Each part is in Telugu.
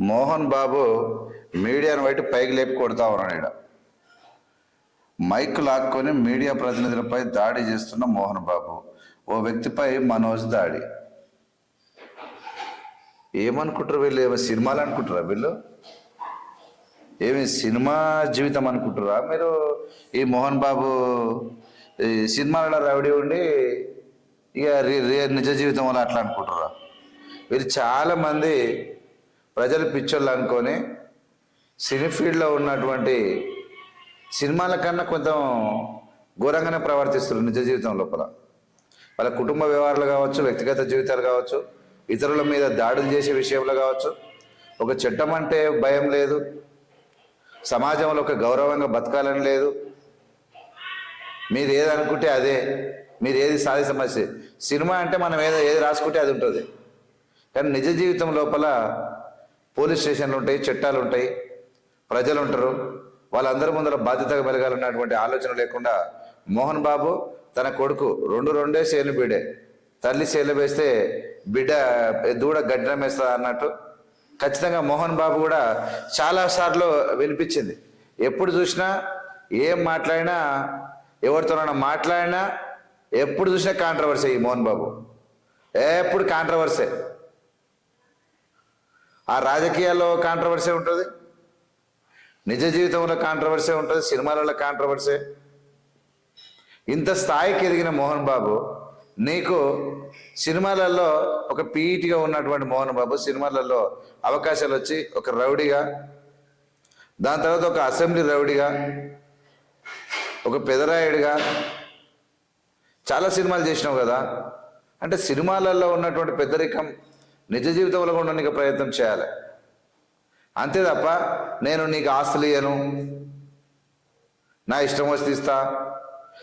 మోహన్ బాబు మీడియాను బయట పైకి లేపి కొడతా ఉన్నాడు ఈడ. మైక్ లాక్కొని మీడియా ప్రతినిధులపై దాడి చేస్తున్న మోహన్ బాబు. ఓ వ్యక్తిపై మనోజ్ దాడి. ఏమనుకుంటారు వీళ్ళు? ఏమో సినిమాలు అనుకుంటారా వీళ్ళు? ఏమి సినిమా జీవితం అనుకుంటారా మీరు? ఈ మోహన్ బాబు ఈ సినిమాలలో రౌడీ ఉండి ఇక రి- నిజ జీవితం వల్ల అట్లా అనుకుంటారా? వీళ్ళు చాలామంది ప్రజలు పిచ్చోళ్ళు అనుకొని సినీ ఫీల్డ్లో ఉన్నటువంటి సినిమాల కన్నా కొంచెం ఘోరంగానే ప్రవర్తిస్తారు నిజ జీవితం లోపల. వాళ్ళ కుటుంబ వ్యవహారాలు కావచ్చు వ్యక్తిగత జీవితాలు కావచ్చు ఇతరుల మీద దాడులు చేసే విషయంలో కావచ్చు ఒక చట్టం అంటే భయం లేదు సమాజంలో ఒక గౌరవంగా బతకాలని లేదు. మీరు ఏది అనుకుంటే అదే మీరు ఏది సాధి సినిమా అంటే మనం ఏదో ఏది రాసుకుంటే అది ఉంటుంది. కానీ నిజ జీవితం లోపల పోలీస్ స్టేషన్లు ఉంటాయి చట్టాలు ఉంటాయి ప్రజలు ఉంటారు. వాళ్ళందరి ముందర బాధ్యతగా మెలగాలన్నటువంటి ఆలోచన లేకుండా మోహన్ బాబు తన కొడుకు రెండు రెండే సేలు బీడే తల్లి సేలు వేస్తే బిడ్డ దూడ గడ్డం వేస్తా అన్నట్టు. ఖచ్చితంగా మోహన్ బాబు కూడా చాలా సార్లు వినిపించింది. ఎప్పుడు చూసినా ఏం మాట్లాడినా ఎవరితోనైనా మాట్లాడినా ఎప్పుడు చూసినా కాంట్రవర్సీ ఈ మోహన్ బాబు. ఎప్పుడు కాంట్రవర్సీ ఆ రాజకీయాల్లో కాంట్రవర్సీ ఉంటుంది? నిజ జీవితంలో కాంట్రవర్సీ ఉంటుంది? సినిమాలలో కాంట్రవర్సీ ఇంత స్థాయికి ఎదిగిన మోహన్ బాబు నీకు సినిమాలలో ఒక పీఈటీగా ఉన్నటువంటి మోహన్ బాబు సినిమాలలో అవకాశాలు వచ్చి ఒక రౌడీగా దాని తర్వాత ఒక అసెంబ్లీ రౌడీగా ఒక పెదరాయుడిగా చాలా సినిమాలు చేసినావు కదా. అంటే సినిమాలలో ఉన్నటువంటి పెద్దరికం నిజ జీవితంలో ఉండడానికి ప్రయత్నం చేయాలి. అంతే తప్ప నేను నీకు ఆస్తులు ఇయ్యను. నా ఇష్టం వస్తే ఇస్తా.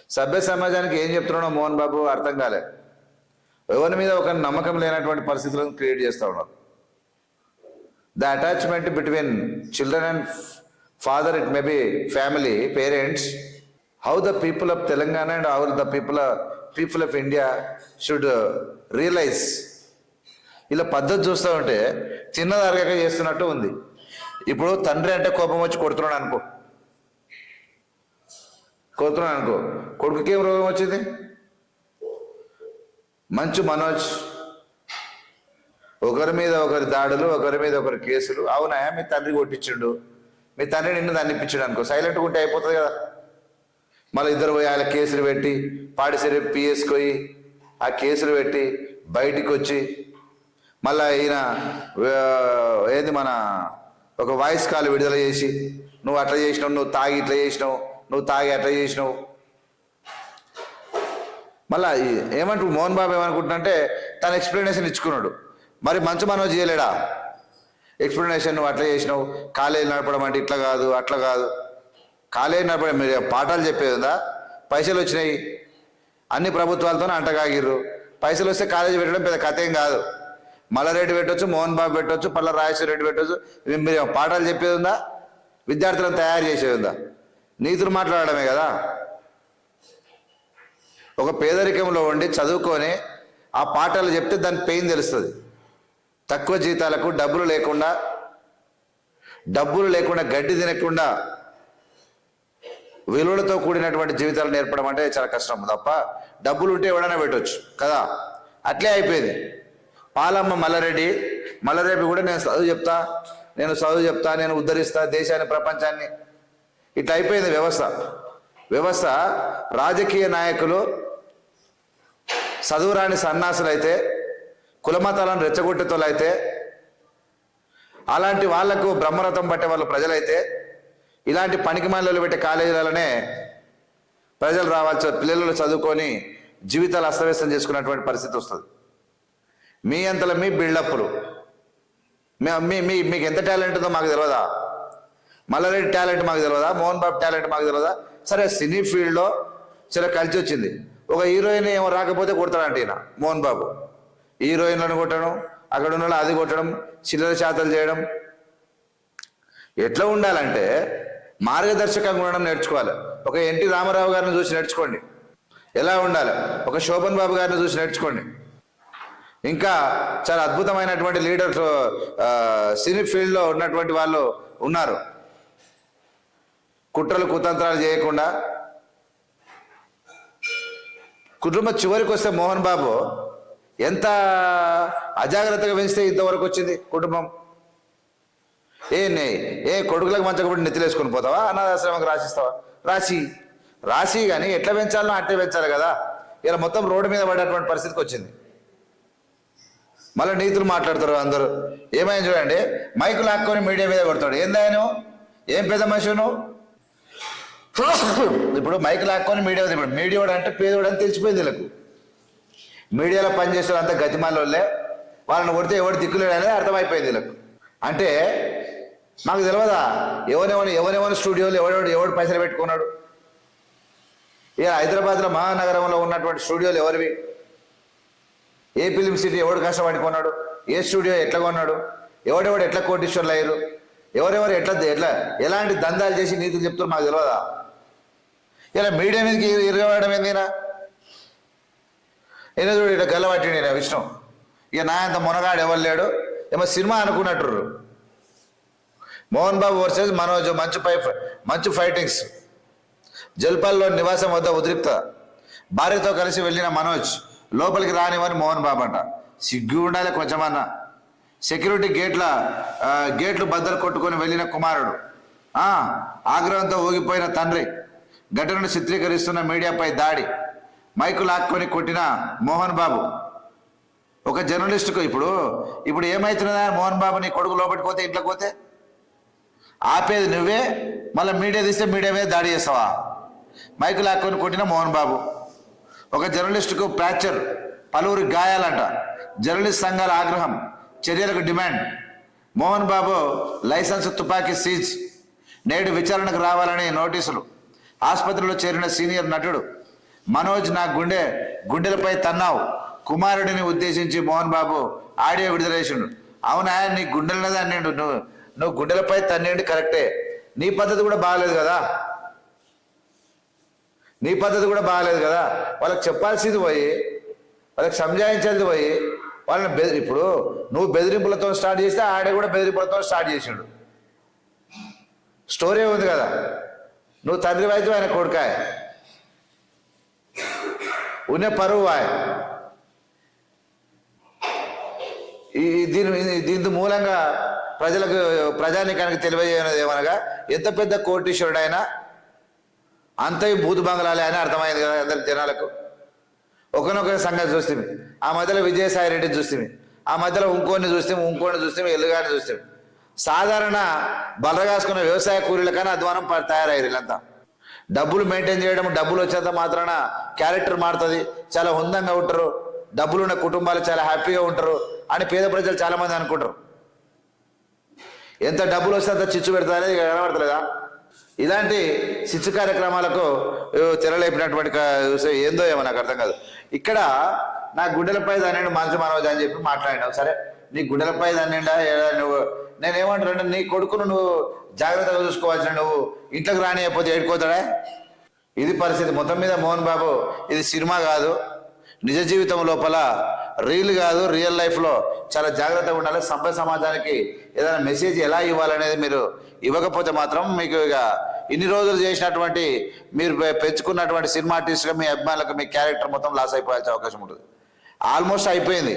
సభ్య సమాజానికి ఏం చెప్తున్నాడో మోహన్ బాబు అర్థం కాలే. ఎవరి మీద ఒక నమ్మకం లేనటువంటి పరిస్థితులను క్రియేట్ చేస్తూ ఉన్నారు. The attachment between children and father it may be family parents how the people of Telangana and how the people people of India should realize ఇలా పద్ధతి చూస్తూ ఉంటే చిన్నది అరగక చేస్తున్నట్టు ఉంది. ఇప్పుడు తండ్రి అంటే కోపం వచ్చి కొడుతున్నాడు అనుకో. కొడుతున్నాడు అనుకో. కొడుకుకి ఏం రోగం వచ్చింది? మంచు మనోజ్. ఒకరి మీద ఒకరి దాడులు ఒకరి మీద ఒకరి కేసులు. అవునా మీ తండ్రి కొట్టించిండు. మీ తండ్రి నిన్ను దాన్నిప్పించాడు అనుకో. సైలెంట్ ఉంటే అయిపోతుంది కదా. మళ్ళీ ఇద్దరు పోయి ఆయన కేసులు పెట్టి పాడిసరి పిఎస్కి పోయి ఆ కేసులు పెట్టి బయటికి వచ్చి మళ్ళా ఈయన ఏంది మన ఒక వాయిస్ కాల్ విడుదల చేసి నువ్వు అట్లా చేసినావు నువ్వు తాగి ఇట్లా చేసినావు నువ్వు తాగి అట్లా చేసినావు. మళ్ళా ఏమంటు మోహన్ బాబు ఏమనుకుంటున్నంటే తన ఎక్స్ప్లెనేషన్ ఇచ్చుకున్నాడు. మరి మంచు మనం చేయలేడా? ఎక్స్ప్లెనేషన్ నువ్వు అట్లా చేసినావు కాలేజీ నడపడం అంటే ఇట్లా కాదు అట్లా కాదు. కాలేజీ నడపడం మీరు పాఠాలు చెప్పేది ఉందా? పైసలు వచ్చినాయి. అన్ని ప్రభుత్వాలతోనే అంటగాగిర్రు. పైసలు వస్తే కాలేజీ పెట్టడం పెద్ద కథ ఏం కాదు. మల్లారెడ్డి పెట్టొచ్చు మోహన్ బాబు పెట్టొచ్చు పల్ల రాజేశ్వర రెడ్డి పెట్టొచ్చు మీరు పాఠాలు చెప్పేది ఉందా? విద్యార్థులను తయారు చేసేది ఉందా? నీతులు మాట్లాడడమే కదా. ఒక పేదరికంలో ఉండి చదువుకొని ఆ పాఠాలు చెప్తే దాని పెయిన్ తెలుస్తుంది. తక్కువ జీతాలకు డబ్బులు లేకుండా డబ్బులు లేకుండా గడ్డి తినకుండా విలువలతో కూడినటువంటి జీవితాలు నేర్పడం అంటే చాలా కష్టం తప్ప డబ్బులు ఉంటే ఎవడైనా పెట్టవచ్చు కదా. అట్లే అయిపోయింది. పాలమ్మ మల్లారెడ్డి మల్లారెడ్డి కూడా నేను చదువు చెప్తా నేను చదువు చెప్తా నేను ఉద్ధరిస్తా దేశాన్ని ప్రపంచాన్ని. ఇట్లా అయిపోయింది వ్యవస్థ. వ్యవస్థ రాజకీయ నాయకులు చదువురాని సన్నాసులైతే కులమతాలను రెచ్చగొట్టేతోళ్ళైతే అలాంటి వాళ్ళకు బ్రహ్మరథం పట్టే వాళ్ళు ప్రజలైతే ఇలాంటి పనికిమాలలు పెట్టే కాలేజీలలోనే ప్రజలు రావాల్సి పిల్లలు చదువుకొని జీవితాలు అస్తవ్యస్తం చేసుకున్నటువంటి పరిస్థితి వస్తుంది. మీ అంతలో మీ బిల్డప్లు మీ- మీ మీ మీకు ఎంత టాలెంట్ ఉందో మాకు తెలియదా మల్లారెడ్డి టాలెంట్ మాకు తెలియదా మోహన్ బాబు టాలెంట్ మాకు తెలియదా సరే సినీ ఫీల్డ్లో సరే కలిసి వచ్చింది. ఒక హీరోయిన్ ఏమో రాకపోతే కొడతాడంట ఈయన మోహన్ బాబు. హీరోయిన్లను కొట్టడం అక్కడ ఉన్న అది కొట్టడం చిల్లర చేతలు చేయడం. ఎట్లా ఉండాలంటే మార్గదర్శకంగా ఉండడం నేర్చుకోవాలి. ఒక ఎన్టీ రామారావు గారిని చూసి నేర్చుకోండి. ఎలా ఉండాలి? ఒక శోభన్ బాబు గారిని చూసి నేర్చుకోండి. ఇంకా చాలా అద్భుతమైనటువంటి లీడర్స్ సినీ ఫీల్డ్లో ఉన్నటువంటి వాళ్ళు ఉన్నారు. కుట్రలు కుతంత్రాలు చేయకుండా. కుటుంబం చివరికి వస్తే మోహన్ బాబు ఎంత అజాగ్రత్తగా పెంచితే ఇంతవరకు వచ్చింది కుటుంబం? ఏ నే ఏ కొడుకులకు మంచకపోయి నెత్తిలేసుకొని పోతావా? అనాథాశ్రమంకి రాసిస్తావా? రాసి రాసి కానీ ఎట్లా పెంచాలనో అట్లే పెంచాలి కదా. ఇలా మొత్తం రోడ్డు మీద పడేటువంటి పరిస్థితికి వచ్చింది. మళ్ళీ నీతులు మాట్లాడతారు అందరూ. ఏమైనా చూడండి మైకు లాక్కొని మీడియా మీద కొడతాడు. ఏందాయను ఏం పెద్ద మనిషి ఇప్పుడు మైక్ లాక్కొని మీడియా ఇప్పుడు మీడియా అంటే పేదవాడు అని తెలిసిపోయింది వీళ్ళకు. మీడియాలో పనిచేసే అంత గతిమాలోళ్ళే వాళ్ళని కొడితే ఎవడు దిక్కులేడు అనేది అర్థమైపోయింది వీళ్ళకు. అంటే నాకు తెలియదా ఎవరెవరు ఎవరెవరు స్టూడియోలు ఎవడెవడు ఎవడు పైసలు పెట్టుకున్నాడు? ఇక హైదరాబాద్లో మహానగరంలో ఉన్నటువంటి స్టూడియోలు ఎవరివి? ఏ ఫిలిం సిటీ ఎవడు కష్టపడి కొన్నాడు? ఏ స్టూడియో ఎట్లా కొన్నాడు? ఎవడెవడు ఎట్లా కోటీశ్వర్లు అయ్యారు? ఎవరెవరు ఎట్లా ఎట్లా ఎలాంటి దందాలు చేసి నీతులు చెప్తారు మాకు తెలియదా ఇలా మీడియా మీదకి ఇరగబడడం ఏందినా ఎన్నో చూడు ఇట్లా గల్లబట్టి నేను విష్ణు. ఇక నా అంత మునగాడు ఎవరు లేడు? ఏమో సినిమా అనుకున్నట్టు మోహన్ బాబు వర్సెస్ మనోజ్ మంచు పై మంచు ఫైటింగ్స్. జల్పాల్లో నివాసం వద్ద ఉద్రిక్త. భార్యతో కలిసి వెళ్ళిన మనోజ్. లోపలికి రానివని మోహన్ బాబు అంట. సిగ్గు ఉండాలి కొంచెమన్నా. సెక్యూరిటీ గేట్ల గేట్లు బద్దలు కొట్టుకొని వెళ్ళిన కుమారుడు. ఆగ్రహంతో ఊగిపోయిన తండ్రి. ఘటనను చిత్రీకరిస్తున్న మీడియాపై దాడి. మైకు లాక్కొని కొట్టిన మోహన్ బాబు. ఒక జర్నలిస్టుకు ఇప్పుడు ఇప్పుడు ఏమవుతున్నదా మోహన్ బాబు నీ కొడుకు లోపలికి పోతే ఇంట్లోకి పోతే? ఆపేది నువ్వే మళ్ళీ మీడియా తీస్తే మీడియా మీద దాడి చేస్తావా? మైకు లాక్కొని కొట్టిన మోహన్ బాబు. ఒక జర్నలిస్టుకు ఫ్రాక్చర్ పలువురి గాయాలంట. జర్నలిస్ట్ సంఘాల ఆగ్రహం చర్యలకు డిమాండ్. మోహన్ బాబు లైసెన్స్ తుపాకీ సీజ్. నేడు విచారణకు రావాలని నోటీసులు. ఆసుపత్రిలో చేరిన సీనియర్ నటుడు మనోజ్ నా గుండె గుండెలపై తన్నావు. కుమారుడిని ఉద్దేశించి మోహన్ బాబు ఆడియో విడుదల చేసిండు. అవునా నీ గుండెలనేది అన్నిండు నువ్వు నువ్వు గుండెలపై తన్నిండి కరెక్టే. నీ పద్ధతి కూడా బాగాలేదు కదా? నీ పద్ధతి కూడా బాగాలేదు కదా. వాళ్ళకి చెప్పాల్సింది పోయి వాళ్ళకి సంజాయించాల్సింది పోయి వాళ్ళని బెదిరి ఇప్పుడు నువ్వు బెదిరింపులతో స్టార్ట్ చేస్తే ఆడే కూడా బెదిరింపులతో స్టార్ట్ చేసిండు. స్టోరీ ఉంది కదా? నువ్వు తండ్రి వైద్యం ఆయన కొడుకాయ. ఉన్నే పరువు వాయ్. ఈ దీని దీని మూలంగా ప్రజలకు ప్రజానికానికి తెలియజేయనది ఏమనగా ఎంత పెద్ద కోటీశ్వరుడైనా అంత ఈ భూత బంగ్లాలే అని అర్థమైంది కదా అందరి జనాలకు. ఒకనొక సంగతి చూస్తే ఆ మధ్యలో విజయసాయి రెడ్డి చూస్తే ఆ మధ్యలో ఇంకోని చూస్తే ఇంకోని చూస్తే ఎల్లుగాని చూస్తే. సాధారణ బలగాసుకున్న వ్యవసాయ కూలీల కన్నా అధ్వానం ప- తయారయ్యారు వీళ్ళంతా. డబ్బులు మెయింటైన్ చేయడం డబ్బులు వచ్చేంత మాత్రాన క్యారెక్టర్ మారుతుంది. చాలా హుందంగా ఉంటారు. డబ్బులు ఉన్న కుటుంబాలు చాలా హ్యాపీగా ఉంటారు అని పేద ప్రజలు చాలామంది అనుకుంటారు. ఎంత డబ్బులు వస్తే అంత చిచ్చు పెడతారనేది కనబడతలేదా? ఇలాంటి శిశు కార్యక్రమాలకు తెరలేపినటువంటి ఏందో ఏమో నాకు అర్థం కాదు. ఇక్కడ నా గుండెలపై దాన్ని మంచు మనోజ్ అని చెప్పి మాట్లాడినావు. సరే నీ గుండెలపై దాన్నిండా నువ్వు నేనేమంటానంటే నీ కొడుకును నువ్వు జాగ్రత్తగా చూసుకోవాల్సిన నువ్వు ఇంట్లోకి రానియకపోతే ఏడుకోతాడా? ఇది పరిస్థితి. మొత్తం మీద మోహన్ బాబు ఇది సినిమా కాదు. నిజ జీవితం లోపల రీల్ కాదు రియల్ లైఫ్లో చాలా జాగ్రత్తగా ఉండాలి. సభ్య సమాజానికి ఏదైనా మెసేజ్ ఎలా ఇవ్వాలనేది మీరు ఇవ్వకపోతే మాత్రం మీకు ఇక ఇన్ని రోజులు చేసినటువంటి మీరు పెంచుకున్నటువంటి సినిమా ఆర్టిస్ట్గా మీ అభిమానులకు మీ క్యారెక్టర్ మొత్తం లాస్ అయిపోయాల్సిన అవకాశం ఉంటుంది. ఆల్మోస్ట్ అయిపోయింది.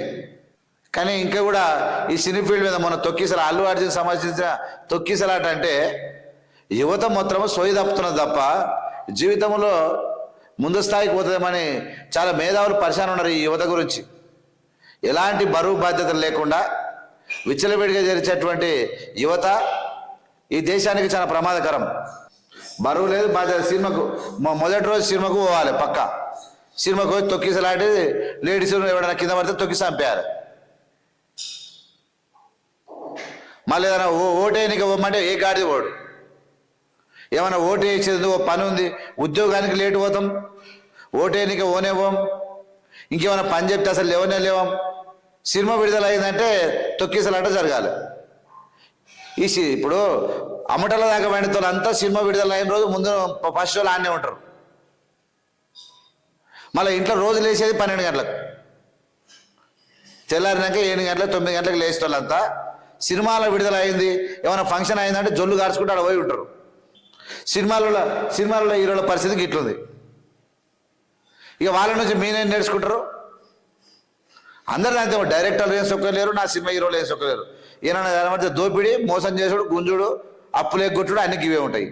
కానీ ఇంకా కూడా ఈ సినీ ఫీల్డ్ మీద మన తొక్కిసల అల్లు అర్జున్ సంబంధించిన తొక్కిసలాట అంటే యువత మొత్తం సోయి తప్పుతున్నది తప్ప జీవితంలో ముందు స్థాయికి పోతుందేమని చాలా మేధావులు పరిశాన్ ఉన్నారు ఈ యువత గురించి. ఎలాంటి బరువు బాధ్యతలు లేకుండా విచ్చలవిడిగా జరిచేటువంటి యువత ఈ దేశానికి చాలా ప్రమాదకరం. బరువు లేదు బాధ్యత సినిమాకు మొదటి రోజు సినిమాకు పోవాలి పక్క. సినిమాకు పోయి తొక్కిసలాంటి లేడీస్ ఎవడైనా కింద పడితే తొక్కి చంపారు. మళ్ళీ ఏదైనా ఓ ఓటేయనికి ఇవ్వమంటే ఏ గాడిది ఓడు ఏమైనా ఓటు వేసేది ఓ పని ఉంది? ఉద్యోగానికి లేట్ పోతాం. ఓటేయనికి ఓనేవ్వం ఇంకేమైనా పని చెప్తే అసలు లేవనే లేవం. సినిమా విడుదల అయిందంటే తొక్కిసలాట జరగాలి. ఈ సి- ఇప్పుడు అమ్మటల దాకా పండితో అంతా సినిమా విడుదల అయిన రోజు ముందు ఫస్ట్ రోజు ఆడనే ఉంటారు. మళ్ళీ ఇంట్లో రోజు లేచేది పన్నెండు గంటలకు. తెల్లారినాక ఏడు గంటలకు తొమ్మిది గంటలకు లేచిన వాళ్ళంతా సినిమాలో విడుదల అయింది. ఏమైనా ఫంక్షన్ అయిందంటే జొల్లు కాల్చుకుంటూ ఆడ పోయి ఉంటారు. సినిమాలలో సినిమాలలో హీరోల పరిస్థితి ఇట్లుంది ఇక వాళ్ళ నుంచి మీరేం నేర్చుకుంటారు. అందరూ అంతే డైరెక్టర్లు ఏం సొక్కలేరు నా సినిమా హీరోలు ఏం సొక్కలేరు ఈయన మధ్య దోపిడి మోసం చేసుడు గుంజుడు అప్పులే కొట్టుడు అన్ని ఇవే ఉంటాయి.